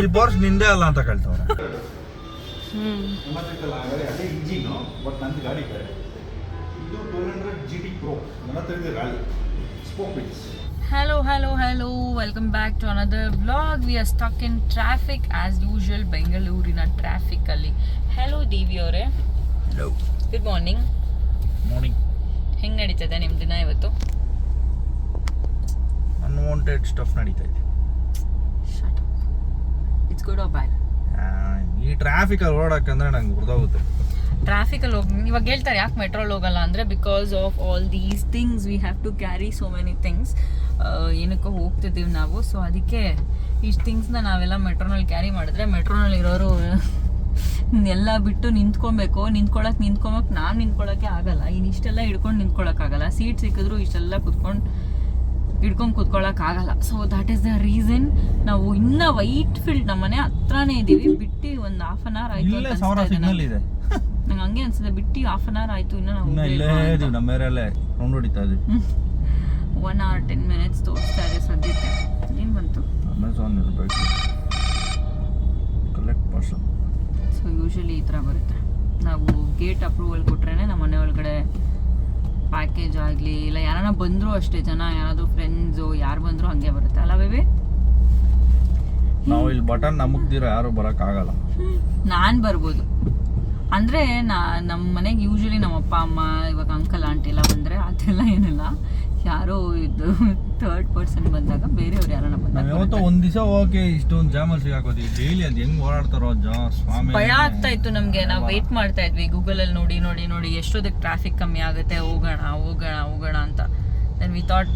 ಈ ಬಾರ್ಸ್ ನಿಂದೆ ಅಲ್ಲ ಅಂತ ಕೇಳ್ತವ್ರೆ. ಹ್ಮ್. ಹಲೋ ಹಲೋ ಬಟ್ ನಂದು ಗಾಡಿ ಬೇರೆ ಇದು twelve hundred G T pro ನನ್ನ ಹತ್ರ ಇದೆ ಗಾಡಿ. Spoke wheels Hello, hello, hello. Welcome back to another vlog. We are stuck in traffic as usual. ಬೆಂಗಳೂರಿನ ಟ್ರಾಫಿಕ್ ಅಲ್ಲಿ. ಹಲೋ ದೇವಿ ಅವರೇ. ಹಲೋ ಗುಡ್ ಮಾರ್ನಿಂಗ್ ಮಾರ್ನಿಂಗ್ ಹೆಂಗ್ ನಡೀತದೆ ನಿಮ್ಮ ದಿನ ಇವತ್ತು? ಅನ್ವಾಂಟೆಡ್ ಸ್ಟಫ್ ನಡೀತಾ ಇದೆ. ಗುಡ್ ಆರ್ ಬ್ಯಾಡ್ ಈ ಟ್ರಾಫಿಕಲ್ಲಿ ಓಡಾಕಂದ್ರೆ ನಂಗೆ ಹುರಿದೋಗುತ್ತೆ. ಟ್ರಾಫಿಕಲ್ಲಿ ಹೋಗಿ ಇವಾಗ ಹೇಳ್ತಾರೆ ಯಾಕೆ ಮೆಟ್ರೋಲ್ ಹೋಗಲ್ಲ ಅಂದರೆ because of all these things we have to carry so many things ಏನಕ್ಕೋ ಹೋಗ್ತಿದ್ದೀವಿ ನಾವು. ಸೊ ಅದಕ್ಕೆ ಇಷ್ಟು ಥಿಂಗ್ಸ್ನ ನಾವೆಲ್ಲ ಮೆಟ್ರೋನಲ್ಲಿ ಕ್ಯಾರಿ ಮಾಡಿದ್ರೆ ಮೆಟ್ರೋನಲ್ಲಿ ಇರೋರು ಎಲ್ಲ ಬಿಟ್ಟು ನಿಂತ್ಕೊಬೇಕು. ನಿಂತ್ಕೊಳಕ್ಕೆ ನಿಂತ್ಕೊಬೇಕು. ನಾನು ನಿಂತ್ಕೊಳ್ಳೋಕ್ಕೆ ಆಗಲ್ಲ. ಇನ್ನು ಇಷ್ಟೆಲ್ಲ ಹಿಡ್ಕೊಂಡು ನಿಂತ್ಕೊಳ್ಳೋಕ್ಕಾಗಲ್ಲ ಸೀಟ್ ಸಿಕ್ಕಿದ್ರು ಇಷ್ಟೆಲ್ಲ ಕುತ್ಕೊಂಡು ಹಿಡ್ಕೊಂಡು ಕುತ್ಕೊಳ್ಳೋಕ್ಕಾಗಲ್ಲ so that is the reason ನಾವು ಇನ್ನ ವೈಟ್ ಫೀಲ್ಡ್ ನಮ್ಮ ಮನೆ ಹತ್ರನೇ ಇದ್ದೀವಿ ಬಿಟ್ಟು ಒಂದು ಹಾಫ್ ಅನ್ ಅವರ್ ಆಯ್ತು ನಂಗೆ. ಹಂಗೆ ಅನ್ಸುತ್ತೆ. ಬಿಟ್ಟು ಹಾಫ್ ಅನ್ ಅವರ್ ಆಯ್ತು ಇನ್ನು ನಾವು ಇದೀವಿ. ನಮ್ಮ ಏರಿಯಲ್ಲೇ ರೌಂಡ್ ಹೊಡಿತಾ ಇದೀವಿ. ಒನ್ ಅವರ್ ಟೆನ್ ಮಿನಿಟ್ಸ್ ತೋರಿಸ್ತಾ ಇದೆ ಸದ್ಯಕ್ಕೆ. ಏನು ಬಂತು? ಅಮೆಝಾನ್ ಇರಬೇಕು ಕಲೆಕ್ಟ್ ಪಾರ್ಸಲ್ ಸೊ ಯೂಶಲಿ ಈ ಥರ ಬರುತ್ತೆ. ನಾವು ಗೇಟ್ ಅಪ್ರೂವಲ್ ಕೊಟ್ರೇನೆ ನಮ್ಮ ಮನೆ ಒಳಗಡೆ ಪ್ಯಾಕೇಜ್ ಆಗಲಿ ಇಲ್ಲ ಯಾರನ್ನ ಬಂದರೂ ಅಷ್ಟೇ ಜನ ಯಾರಾದರೂ ಫ್ರೆಂಡ್ಸು ಯಾರು ಬಂದರೂ ಹಾಗೆ ಬರುತ್ತೆ. ಅಲ್ಲ ಬೇಬಿ ನಾವು ಇಲ್ಲಿ ಬಟನ್ ನಮಗ್ದಿರ ಯಾರು ಬರೋಕ್ಕಾಗಲ್ಲ ನಾನು ಬರ್ಬೋದು. ಅಂದರೆ ನಾ ನಮ್ಮ ಮನೆಗೆ ಯೂಶಲಿ ನಮ್ಮ ಅಪ್ಪ ಅಮ್ಮ ಇವಾಗ ಅಂಕಲ್ ಆಂಟಿ ಎಲ್ಲ ಬಂದರೆ ಅದೆಲ್ಲ ಏನಿಲ್ಲ ಯಾರೋ ಇದು ಥರ್ಡ್ ಪರ್ಸನ್ ಬಂದಾಗ ಬೇರೆಯವ್ರು ಯಾರನ್ನ ನಾವ್ ಬಂದಾಗ ಯಾವತ್ತೋ ಒಂದ್ ದಿವಸ ಹೋಗಕ್ಕೆ ಇಷ್ಟೊಂದು ಜಾಮಲ್ ಸಿಗಾಕೋದು. ಡೈಲಿ ಅದ್ ಹೆಂಗ್ ಓಡಾಡ್ತಾರೋ ಜಾ ಸ್ವಾಮಿ. ಭಯ ಆಗ್ತಾ ಇತ್ತು ನಮಗೆ. ನಾವು ವೇಟ್ ಮಾಡ್ತಾ ಇದ್ವಿ. ಗೂಗಲ್ ಅಲ್ಲಿ ನೋಡಿ ನೋಡಿ ನೋಡಿ ಎಷ್ಟೊದಕ್ಕೆ ಟ್ರಾಫಿಕ್ ಕಮ್ಮಿ ಆಗುತ್ತೆ ಹೋಗೋಣ ಹೋಗೋಣ ಹೋಗೋಣ ಅಂತ. Then we thought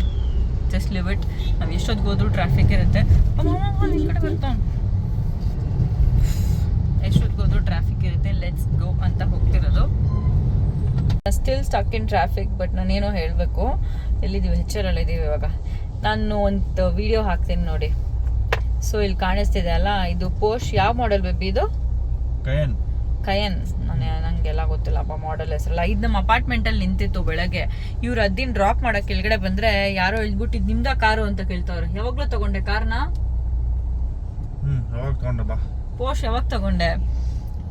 just leave it ನಾವು ಎಷ್ಟೊತ್ತಿಗೆ ಹೋದ್ರೂ ಟ್ರಾಫಿಕ್ ಇರುತ್ತೆ. ಅಮ್ಮ, ಅಮ್ಮ, ಈ ಕಡೆ ಬರ್ತಾವ್ ಎಷ್ಟೊತ್ತಿಗೆ ಹೋದ್ರೂ ಟ್ರಾಫಿಕ್ ಇರುತ್ತೆ. ಲೆಟ್ಸ್ ಗೋ ಅಂತ ಹೋಗ್ತಿರೋದು. Still stuck in traffic but ನಾನೇನೋ ಹೇಳಬೇಕು. ಎಲ್ಲಿದ್ದೀವಿ? ಇದ್ದೀವಿ ಇವಾಗ. ನಾನು ಒಂದು ವಿಡಿಯೋ ಹಾಕ್ತೀನಿ ನೋಡಿ. ಸೊ ಇಲ್ಲಿ ಕಾಣಿಸ್ತಿದೆ ಅಲ್ಲ ಇದು ಪೋಸ್ಟ್ ಯಾವ ಮಾಡೆಲ್ ಬೇಬಿ ಇದು? ಕಯನ್ ಕಯನ್ ನಾನು ನಂಗೆಲ್ಲ ಗೊತ್ತಿಲ್ಲಪ್ಪ ಮಾಡೆಲ್ ಹೆಸರಲ್ಲ. ಇದು ನಮ್ಮ ಅಪಾರ್ಟ್ಮೆಂಟಲ್ಲಿ ನಿಂತಿತ್ತು ಬೆಳಗ್ಗೆ. ಇವ್ರು ಅದ್ದಿನ ಡ್ರಾಪ್ ಮಾಡೋಕೆ ಕೆಳಗಡೆ ಬಂದ್ರೆ ಯಾರೋ ಇಳ್ಬಿಟ್ಟು ಇದು ನಿಮ್ದ ಕಾರು ಅಂತ ಕೇಳ್ತಾವ್ರೆ. ಯಾವಾಗ್ಲೂ ತಗೊಂಡೆ ಕಾರ್ನ? ಹ್ಮ್ ಯಾವಾಗ ತಗೊಂಡ?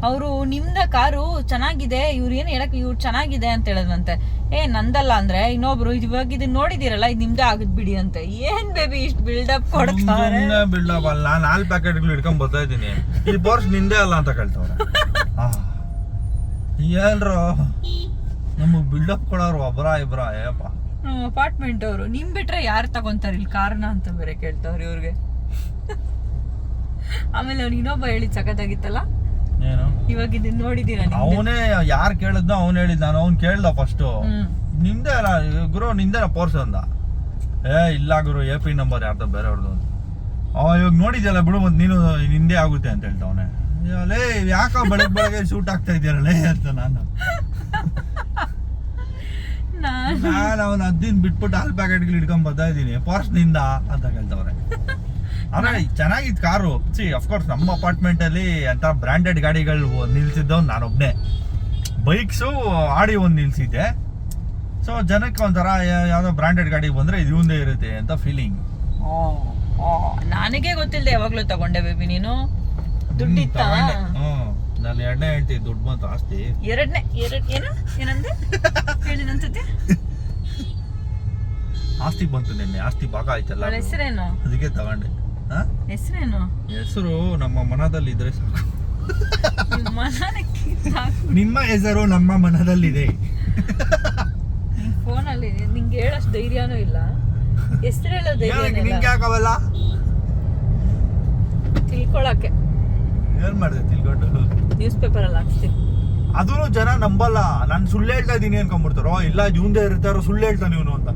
ಅವರು ನಿಮ್ದ ಕಾರು ಚೆನ್ನಾಗಿದೆ ಇವ್ರು ಏನು ಹೇಳಕ್ ಇವ್ರು ಚೆನ್ನಾಗಿದೆ ಅಂತ ಹೇಳಿದ್ರಂತೆ ಏ ನಂದಲ್ಲ ಅಂದ್ರೆ ಇನ್ನೊಬ್ರು ಇವಾಗ ಇದನ್ನ ನೋಡಿದಿರಲ್ಲ ಇದು ನಿಮ್ದೇ ಆಗದ್ ಬಿಡಿ ಅಂತ. ಏನ್ ಬೇಬಿ ಇಷ್ಟು ಬಿಲ್ಡಪ್ ಕೊಡ್ತಾರೆ? ಬಿಲ್ಡಪ್ ಅಲ್ಲ ನಾನು ನಾಲ್ ಪ್ಯಾಕೆಟ್ಗಳು ಹಿಡ್ಕೊಂಡ್ ಬರ್ತಾ ಇದ್ದೀನಿ. ಈ ಬೋರ್ಸ್ ನಿಂದೇ ಅಲ್ಲ ಅಂತ ಕೇಳ್ತಾವ್ರೆ. ಏನ್ರೋ ನಮಗ್ ಬಿಲ್ಡಪ್ ಕೊಡೋರು ಒಬ್ರ ಇಬ್ರ ಏಪ್ಪ. ಅಪಾರ್ಟ್ಮೆಂಟ್ ಅವರು. ನಿಮ್ ಬಿಟ್ರೆ ಯಾರು ತಗೊಂತಾರೆ? ಇಲ್ಲಿ ಕಾರ್ನ ಅಂತ ಬೇರೆ ಕೇಳ್ತಾವ್ರಿ ಇವ್ರಿಗೆ. ಆಮೇಲೆ ಅವ್ನು ಇನ್ನೊಬ್ಬ ಹೇಳಿ ಸಖತ್ತಾಗಿತ್ತಲ್ಲ? ಇವಾಗ ಇದನ್ನ ನೋಡಿದೀರಾ ಅವನೇ ಯಾರು ಕೇಳಿದ್ನೋ ಅವ್ನು ಹೇಳಿದ್ ನಾನು ಅವ್ನು ಕೇಳ್ದ ಫಸ್ಟು ನಿಮ್ದೇ ಅಲ್ಲ ಗುರು ನಿಂದೇನ ಪೋರ್ಸ್ ಅಂದ ಏ ಇಲ್ಲ ಗುರು ಎ ಪಿ ನಂಬರ್ ಯಾರ್ದೋ ಬೇರೆಯವ್ರದ್ದು ಅವ ಇವಾಗ ನೋಡಿದ್ಯಲ್ಲ ಬಿಡು ಮತ್ತೆ ನೀನು ನಿಂದೇ ಆಗುತ್ತೆ ಅಂತ ಹೇಳ್ತಾವನೆ ಲೇ ಯಾಕ ಬೆಳಗ್ಗೆ ಬೆಳಗ್ಗೆ ಶೂಟ್ ಆಗ್ತಾ ಇದೆಯಲ್ಲ ಅಂತ ನಾನು. ನಾನ್ ಅವನ ಅದ್ದಿನ ಬಿಟ್ಬಿಟ್ಟು ಹಾಲ್ ಪ್ಯಾಕೆಟ್ಗಳು ಇಟ್ಕೊಂಡ್ ಬರ್ತಾ ಇದ್ದೀನಿ. ಪೋರ್ಸ್ನಿಂದ ಅಂತ ಕೇಳ್ತವ್ರೆ ಅಂದ್ರೆ ಚೆನ್ನಾಗಿತ್ತು ಕಾರು. ಸಿ ಅಫ್ಕೋರ್ಸ್ ನಮ್ಮ ಅಪಾರ್ಟ್ಮೆಂಟ್ ಅಲ್ಲಿ ಅಂತ ಬ್ರಾಂಡೆಡ್ ಗಾಡಿಗಳು ನಿಲ್ಸಿದ್ದವ್ ನಾನೊಬ್ನೇ. ಬೈಕ್ಸು ಆಡಿ ಒಂದು ನಿಲ್ಸಿದ್ದೆ. ಸೊ ಜನಕ್ಕೆ ಒಂಥರ ಯಾವುದೋ ಬ್ರಾಂಡೆಡ್ ಗಾಡಿ ಬಂದ್ರೆ ಇದು ಇವಂದೇ ಇರುತ್ತೆ ಅಂತ ಫೀಲಿಂಗ್ ನನಗೆ ಗೊತ್ತಿಲ್ಲದೆ ಯಾವಾಗ್ಲೂ ತಗೊಂಡೆ ಬೇಬಿ ನೀನು? ದುಡ್ಡಿತ್ತ? ನಾನು ಎರಡನೇ ಹೇಳ್ತೀನಿ ದುಡ್ಡು ಬಂತು ಆಸ್ತಿ. ಎರಡನೇ ಎರಡ್ ಏನ? ಏನಂದೆ? ಹೇಳಿದಂತದ್ದೆ ಆಸ್ತಿ ಬಂತು ನಿನ್ನೆ ಆಸ್ತಿ ಭಾಗ ಆಯ್ತಲ್ಲ ಹೆಸರೇನು? ಅದಕ್ಕೆ ತಗೊಂಡೆ. ಹೆಸರೇನು? ಹೆಸರು ನಮ್ಮ ಮನದಲ್ಲಿ ಇದ್ರೆ ಸಾಕು. ನಿಮ್ಮ ಹೆಸರು ನಮ್ಮ ಮನದಲ್ಲಿದೆ. ಫೋನಲ್ಲಿ ನಿಂಗೆ ಹೇಳಷ್ಟು ಧೈರ್ಯನೂ ಇಲ್ಲ. ಹೆಸರು ಹೇಳೋ ಧೈರ್ಯ ನಿಂಗೆ ಯಾಕವಲ್ಲ? ತಿಳ್ಕೊಳಕ್ಕೆ. ಏನ್ ಮಾಡಿದೆ ತಿಳ್ಕೊಂಡು? ನ್ಯೂಸ್ ಪೇಪರ್ ಅಲ್ಲಿ ಹಾಕ್ತೀನಿ ಅದೂ ಜನ ನಂಬಲ್ಲ. ನಾನು ಸುಳ್ಳು ಹೇಳ್ತಾ ಇದೀನಿ ಅನ್ಕೊಂಡ್ಬಿಡ್ತಾರೋ. ಇಲ್ಲ ಇವಂದೇ ಇರ್ತಾರೋ ಸುಳ್ಳು ಹೇಳ್ತಾನೆ ಇವನು ಅಂತ.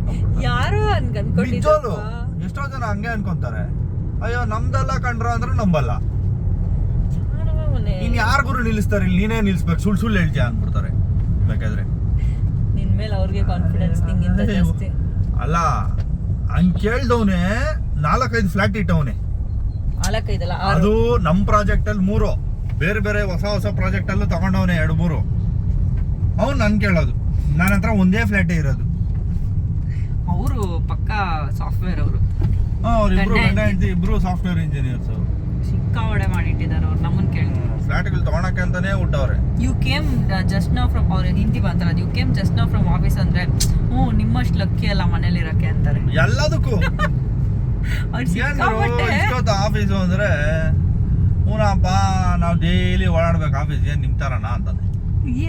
ಯಾರು ಹಂಗ ಎಷ್ಟೋ ಜನ ಹಂಗೆ ಅನ್ಕೊಂತಾರೆ. ಅಯ್ಯೋ ನಮ್ದಲ್ಲ ಕಂಡ್ರ ಅಂದ್ರೆ ನಂಬಲ್ಲ. ಇನ್ ಯಾರಿಗೂ ನಿಲ್ಲಿಸ್ತಾರೆ? ಇಲ್ಲಿ ನೀನೇ ನಿಲ್ಸ್ಬೇಕು. ಸುಳ್ಳು ಸುಳ್ಳು ಹೇಳ್ತೀಯ ಅನ್ಬಿಡ್ತಾರೆ ಬೇಕಾದ್ರೆ. ನಿನ್ ಮೇಲೆ ಅವ್ರಿಗೆ ಕಾನ್ಫಿಡೆನ್ಸ್ ನಿಂಗಿಂತ ಜಾಸ್ತಿ. ಅಲ್ಲ ಹಂಗ್ ಕೇಳ್ದವನೆ ನಾಲ್ಕೈದು ಫ್ಲಾಟ್ ಇಟ್ಟವನೆ. ನಾಲ್ಕೈದಲ್ಲ? ಅದು ನಮ್ ಪ್ರಾಜೆಕ್ಟ್ ಅಲ್ಲಿ ಮೂರು. ಬೇರೆ ಬೇರೆ ಹೊಸ ಹೊಸ ಪ್ರಾಜೆಕ್ಟ್ ಅಲ್ಲೂ ತಗೊಂಡವನೆ ಎರಡು ಮೂರು. ಅವ್ನು ನನ್ ಕೇಳೋದು. ನನ್ನ ಹತ್ರ ಒಂದೇ ಫ್ಲಾಟ್ ಇರೋದು. ಅವರು ಪಕ್ಕಾ ಸಾಫ್ಟ್ವೇರ್ ಅವರು. ಅವ್ರಿಬ್ರು ಗಂಡ ಹೆಂಡತಿ. ಇಬ್ರು ಸಾಫ್ಟ್ವೇರ್ ಇಂಜಿನಿಯರ್ಸ್ ಸಿಕ್ಕಾವಡೆ ಮಾಡಿಟ್ಟಿದ್ದಾರೆ ಅವ್ರು ನಮ್ಮನ್ನ ಕೇಳಿ. ಫ್ಲಾಟ್ಗಳು ತಗೊಳಕ್ಕೆ ಅಂತಾನೆ ಹುಟ್ಟವ್ರೆ. You came just now from ಅವ್ರ ಹಿಂದಿ ಮಾತಾಡೋದು. You came just now from office ಅಂದ್ರೆ ಹ್ಞೂ ನಿಮ್ಮಷ್ಟು ಲಕ್ಕಿ ಅಲ್ಲ ಮನೇಲಿ ಇರಕ್ಕೆ ಅಂತಾರೆ. ಎಲ್ಲದಕ್ಕೂ. ಆಫೀಸು ಅಂದ್ರೆ ಹೂನಪ್ಪ ನಾವು ಡೈಲಿ ಓಡಾಡ್ಬೇಕು ಆಫೀಸ್ ಏನ್ ನಿಮ್ ತರನ? ಅಂತಾನೆ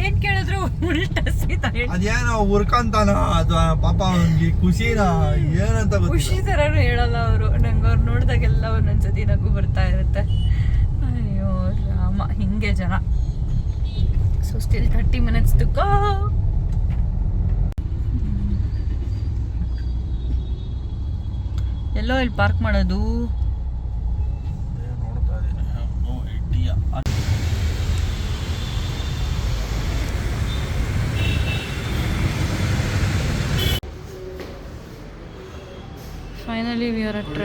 ಏನ್ ಕೇಳಿದ್ರು ಉಲ್ಟಾ ಹೇಳ್ತಾರೆ. ಅದೇನೋ ಉರ್ಕಂತಾನ ಅಥವಾ ಪಾಪ ಅವ್ನಿಗೆ ಖುಷಿನ ಏನಂತ ಖುಷಿ ತರನು ಹೇಳಲ್ಲ ಅವರು. ನಂಗೆ ಅವ್ರು ನೋಡಿದಾಗೆಲ್ಲ ಒಂದೊಂದ್ಸತಿ ನಗು ಬರ್ತಾ ಇರುತ್ತೆ. ಅಯ್ಯೋ ರಾಮ. ಹಿಂಗೆ ಜನ. So still thirty minutes to go ಎಲ್ಲೋ ಇಲ್ಲಿ ಪಾರ್ಕ್ ಮಾಡೋದು ನೋಡ್ತಾ ಇದೀನಿ ಫೈನಲಿ ವಿ ಆರ್ ಅಟ್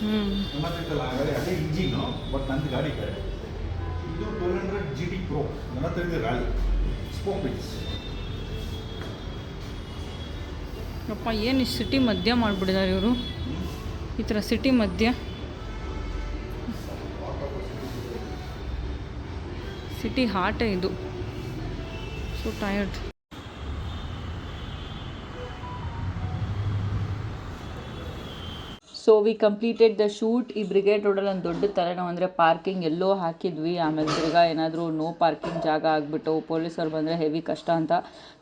ಹ್ಞೂ ಇಂಜಿನು ಬಟ್ ನಂದು ಗಾಡಿ ಬೇರೆ ಇದು twelve hundred G T pro ನನ್ನ ಹತ್ರ ಇದೆ ರ್ಯಾಲಿ ಸ್ಪೋಕ್ ಅಪ್ಪ ಏನು ಸಿಟಿ ಮಧ್ಯ ಮಾಡಿಬಿಟ್ಟಿದ್ದಾರೆ ಇವರು? ಈ ಥರ ಸಿಟಿ ಮಧ್ಯ. ಸಿಟಿ ಹಾಟೇ ಇದು. So tired so we completed the shoot ಈ ಬ್ರಿಗೇಡ್ ರೋಡಲ್ಲಿ ಒಂದು ದೊಡ್ಡ ತಲೆನೋವು ಅಂದರೆ ಪಾರ್ಕಿಂಗ್ ಎಲ್ಲೋ ಹಾಕಿದ್ವಿ. ಆಮೇಲೆ ತಿರ್ಗಾ ಏನಾದರೂ ನೋ ಪಾರ್ಕಿಂಗ್ ಜಾಗ ಆಗಿಬಿಟ್ಟು ಪೊಲೀಸರು ಬಂದರೆ ಹೆವಿ ಕಷ್ಟ ಅಂತ.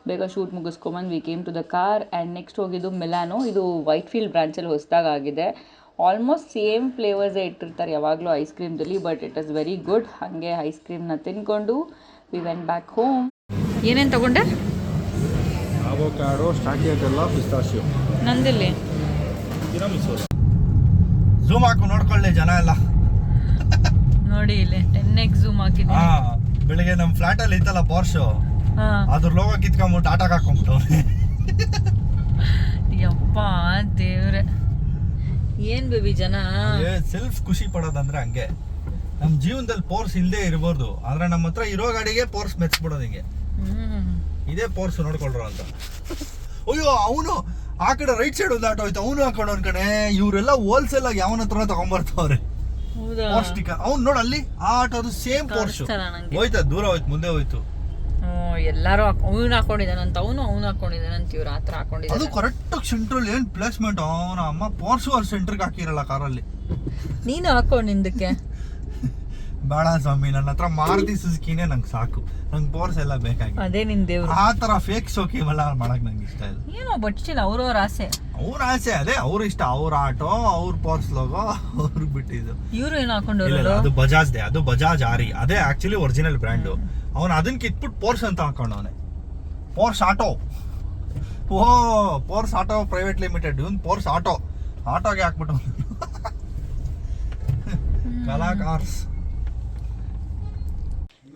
ಬೇಗ shoot ಮುಗಿಸ್ಕೊಂಬಂದು we came to the car and next ಹೋಗಿದ್ದು ಮಿಲಾನೋ ಇದು ವೈಟ್ ಫೀಲ್ಡ್ ಬ್ರಾಂಚಲ್ಲಿ ಹೊಸದಾಗಿದೆ ಆಲ್ಮೋಸ್ಟ್ ಸೇಮ್ ಫ್ಲೇವರ್ಸೇ ಇಟ್ಟಿರ್ತಾರೆ ಯಾವಾಗಲೂ ice ಕ್ರೀಮ್ದಲ್ಲಿ but it is very good ಹಾಗೆ ಐಸ್ ಕ್ರೀಮ್ನ ತಿನ್ಕೊಂಡು ವಿ ವೆನ್ ಬ್ಯಾಕ್ ಹೋಮ್ ಏನೇನು ತಗೊಂಡೆ? ನಂದಿಲ್ಲಿ. ಝೂಮ್ ಹಾಕು ನೋಡ್ಕೊಳ್ಳಿ ಜನ ಎಲ್ಲ. ನೋಡಿ ಇಲ್ಲಿ ಟೆನ್ ಎಕ್ಸ್ ಝೂಮ್ ಹಾ ಹಾಕಿದ್ದೀನಿ ಬೆಳಿಗ್ಗೆ ನಮ್ಮ ಫ್ಲಾಟ್ ಅಲ್ಲಿ ಇತ್ತಲ್ಲ ಪೋರ್ಶು ಹಾಂ. ಅದ್ರ ಲೋಗ ಕಿತ್ಕೊಂಬಿಟ್ಟು ಆಟಕ್ಕೆ ಹಾಕೊಂಬಿಟ್ಟು ಯಪ್ಪ ದೇವ್ರೆ. ಏನ್ ಬೇಬಿ ಜನ? ಸೆಲ್ಫ್ ಖುಷಿ ಪಡೋದಂದ್ರೆ ಹಂಗೆ. ನಮ್ಮ ಜೀವನದಲ್ಲಿ ಪೋರ್ಸ್ ಇಲ್ಲದೆ ಇರ್ಬೋದು. ಆದ್ರೆ ನಮ್ಮ ಹತ್ರ ಇರೋ ಗಾಡಿಗೆ ಪೋರ್ಸ್ ಮೆಚ್ಬಿಡೋದು ಹಿಂಗೆ. ಇದೇ ಪೋರ್ಸ್ ನೋಡ್ಕೊಳ್ರು ಅಂತ. ಅಯ್ಯೋ ಅವನು ಆ ಕಡೆ ರೈಟ್ ಸೈಡ್ ಒಂದು ಆಟೋ ಹೋಯ್ತು ಅವನು ಹಾಕೊಂಡು ಒಂದ್ ಕಡೆ. ಇವರೆಲ್ಲ ಹೋಲ್ಸೇಲ್ ಆಗಿ ಯಾವನ ಹತ್ರ ಪೋರ್ಸ್ ಸ್ಟಿಕರ್ ಅವ್ನು ನೋಡು ಅಲ್ಲಿ ಆ ಆಟೋದು ಸೇಮ್ ಪೋರ್ಸ್ ಹೋಯ್ತಾ ದೂರ ಹೋಯ್ತು ಮುಂದೆ ಹೋಯ್ತು. ಎಲ್ಲರೂ ಅವ್ನು ಹಾಕೊಂಡಿದ್ದಾನಂತ ಅವನು ಅವ್ನು ಹಾಕೊಂಡಿದ್ದಾನಂತ ಇವ್ರು ಆತರ ಅದು ಹಾಕೊಂಡಿದ್ದಾರೆ ಕರೆಕ್ಟ್ ಸೆಂಟ್ರಲ್ ಏನ್ ಪ್ಲೇಸ್ಮೆಂಟ್ ಅವನ ಅಮ್ಮ ಪೋರ್ಸ್ ಅವ್ರ ಸೆಂಟ್ರಿಗೆ ಹಾಕಿರಲ್ಲ ಕಾರಲ್ಲಿ. ನೀನು ಹಾಕೊಂಡ್ ಹಿಂದಕ್ಕೆ ಬೇಡ ಸ್ವಾಮಿ ನನ್ನ ಹತ್ರ ಮಾರುತಿ ಸುಜುಕಿನೇ ನಂಗೆ ಸಾಕು. ನಂಗೆ ಪೋರ್ಸ್ ಎಲ್ಲ ಬೇಕಾಗಿಲ್ಲ ಅದೇ ನಿನ್ ದೇವ್ರು. ಆ ತರ ಫೇಕ್ ಸೋಕಿ ಇವೆಲ್ಲ ಮಾಡಕ್ ನಂಗೆ ಇಷ್ಟ ಇಲ್ಲ. ಏನೋ ಬಟ್ಚಿಲ್ಲ ಅವ್ರವ್ರ ಆಸೆ. ಅವ್ರ ಆಸೆ ಅದೇ ಅವ್ರ ಇಷ್ಟ. ಅವ್ರ ಆಟೋ ಅವ್ರ ಪೋರ್ಸ್ ಲೋಗೋ ಅವ್ರು ಬಿಟ್ಟಿದ್ದು. ಇವ್ರು ಏನು ಹಾಕೊಂಡು ಅದು ಬಜಾಜ್ ದೇ ಅದು ಬಜಾಜ್ ಆರಿ ಅದೇ ಆಕ್ಚುಲಿ ಒರಿಜಿನಲ್ ಬ್ರ್ಯಾಂಡು ಅವನು ಅದನ್ನ ಕಿತ್ಬಿಟ್ಟು ಪೋರ್ಸ್ ಅಂತ ಹಾಕೊಂಡವನೆ. ಪೋರ್ಸ್ ಆಟೋ ಓ ಪೋರ್ಸ್ ಆಟೋ ಪ್ರೈವೇಟ್ ಲಿಮಿಟೆಡ್ ಇವನ್ ಪೋರ್ಸ್ ಆಟೋ ಆಟೋಗೆ ಹಾಕ್ಬಿಟ್ಟು ಕಲಾ ಕಾರ್ಸ್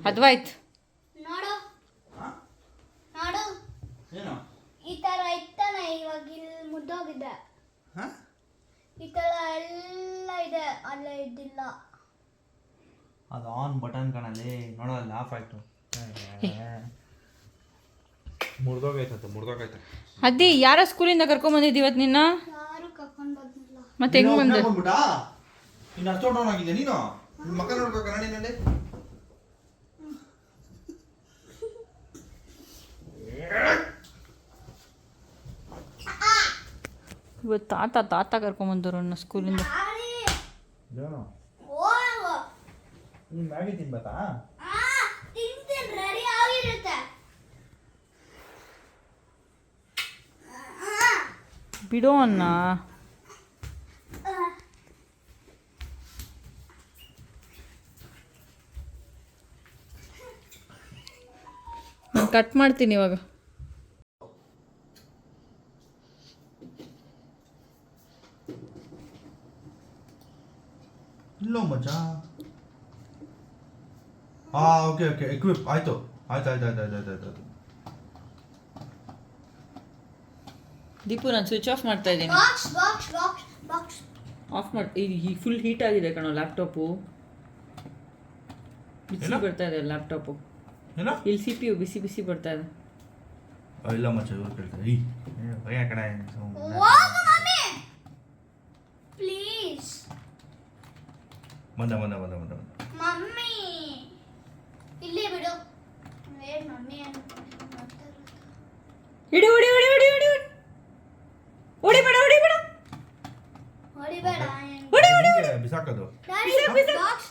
ಅದ್ವಾಯ್ತು ನೋಡು. ನೋಡು. ಈ ತರ ಇತ್ತಾನ ಇವಾಗ ಇಲ್ಲಿ ಮುದ್ದೋಗಿದೆ ಈ ತರ ಎಲ್ಲ ಇದೆ ಅಲ್ಲೇ ಇದ್ದಿಲ್ಲ. ಅದು ಆನ್ ಬಟನ್ ಕಾಣಲ್ಲಿ ನೋಡೋಲ್ಲ ಆಫ್ ಆಯ್ತು. ಮುರ್ದೋಗೈತಂತೆ ಮುರ್ದೋಗೈತೆ. ಅದಿ ಯಾರ ಸ್ಕೂಲಿಂದ ಕರ್ಕೊಂಡ್ ಬಂದಿದ್ದಿ ಇವತ್ತು ನಿನ್ನ? ಯಾರು ಕರ್ಕೊಂಡ್ ಬಂದಿಲ್ಲ. ಮತ್ತೆ ಹೆಂಗ್ ಬಂದೆ? ಇನ್ನು ನೀನು ನಿನ್? ಮಕ್ಕ ನೋಡ್ಕೋ ಕನ್ನಡಿ ಇವತ್ತು ತಾತ ತಾತ ಕರ್ಕೊಂಬಂದರು ನನ್ನ ಸ್ಕೂಲಿಂದ ಬಿಡೋ ಅನ್ನ ಕಟ್ ಮಾಡ್ತೀನಿ ಇವಾಗ. ಇಲ್ಲೋ ಮಜಾ ಆ ಓಕೆ ಓಕೆ ಎಕ್ವಿಪ್ ಆಯ್ತು. ಆಯ್ತು ಆಯ್ತು ಆಯ್ತು ಆಯ್ತು ಆಯ್ತು ಆಯ್ತು ದೀಪು ನಾನು ಸ್ವಿಚ್ ಆಫ್ ಮಾಡ್ತಾ ಇದ್ದೀನಿ. Box box box box off ಮಾಡಿ ಈ ಫುಲ್ ಹೀಟ್ ಆಗಿದೆ ಕಣೋ ಲ್ಯಾಪ್ಟಾಪು ಬಿಸಿ ಬರ್ತಾ ಇದೆ ಲ್ಯಾಪ್ಟಾಪು ಇಲ್ಲಿ. ಸಿ ಪಿ ಯು ಬಿಸಿ ಬಿಸಿ ಬರ್ತಾ ಇದೆ. ಇಲ್ಲ ಮಚ್ಚ ಇವ್ರು ಕೇಳ್ತಾರೆ. ಈ ಭಯ ಕಡೆ ಪ್ಲೀಸ್ ಬಂದ ಬಂದ ಬಂದ ಬಂದ ಬಂದ. ಮಮ್ಮಿ! ಇಲ್ಲೇ ಬಿಡು. ಏನ್ ಮಮ್ಮಿ ಅನ್ಕೊಂಡೆ ಇಡು ಓಡಿ ಹೊಡಿ ಹೊಡಿ ಓಡಿ ಬೇಡ ಹೊಡಿ. ಬೇಡ ಹೊಡಿಬೇಡ. ಹೊಡಿ ಓಡಿ ಹಿಂಗೆ ಬಿಸಾಕೋದು. ಬಿಸಾಕ್, ಬಿಸಾಕ್. ಬಾಕ್ಸ್